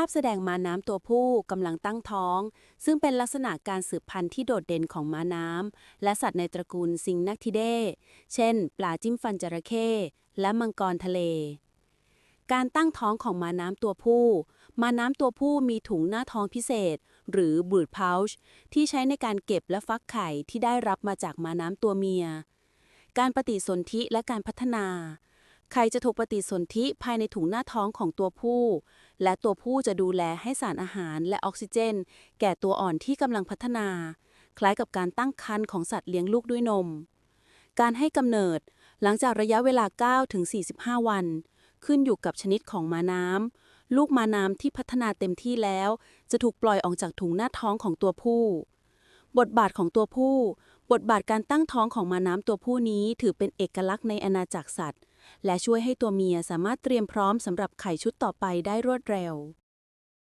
าพแสดงม้าน้ำตัวผู้กำลังตั้งท้อง ซึ่งเป็นลักษณะการสืบพันธุ์ที่โดดเด่นของม้าน้ำและสัตว์ในตระกูลซิงนักทิเดเช่น ปลาจิ้มฟันจระเข้และมังกรทะเล การตั้งท้องของม้าน้ำตัวผู้ ม้าน้ำตัวผู้มีถุงหน้าท้องพิเศษ หรือ brood pouch ที่ใช้ในการเก็บและฟักไข่ที่ได้รับมาจากม้าน้ำตัวเมีย การปฏิสนธิและการพัฒนา ไข่จะถูกปฏิสนธิภายในถุงหน้าท้องของตัวผู้ และตัวผู้จะดูแลให้สารอาหารและออกซิเจน แก่ตัวอ่อนที่กำลังพัฒนา คล้ายกับการตั้งครรภ์ของสัตว์เลี้ยงลูกด้วยนม การให้กำเนิดหลังจากระยะเวลา 9 ถึง 45 วัน ขึ้นอยู่กับชนิดของมาน้ำ ลูกมาน้ำที่พัฒนาเต็มที่แล้ว จะถูกปล่อยออกจากถุงหน้าท้องของตัวผู้ บทบาทของตัวผู้ บทบาทการตั้งท้องของมาน้ำตัวผู้นี้ถือเป็นเอกลักษณ์ในอาณาจักรสัตว์ และช่วยให้ตัวเมียสามารถเตรียมพร้อมสำหรับไข่ชุดต่อไปได้รวดเร็ว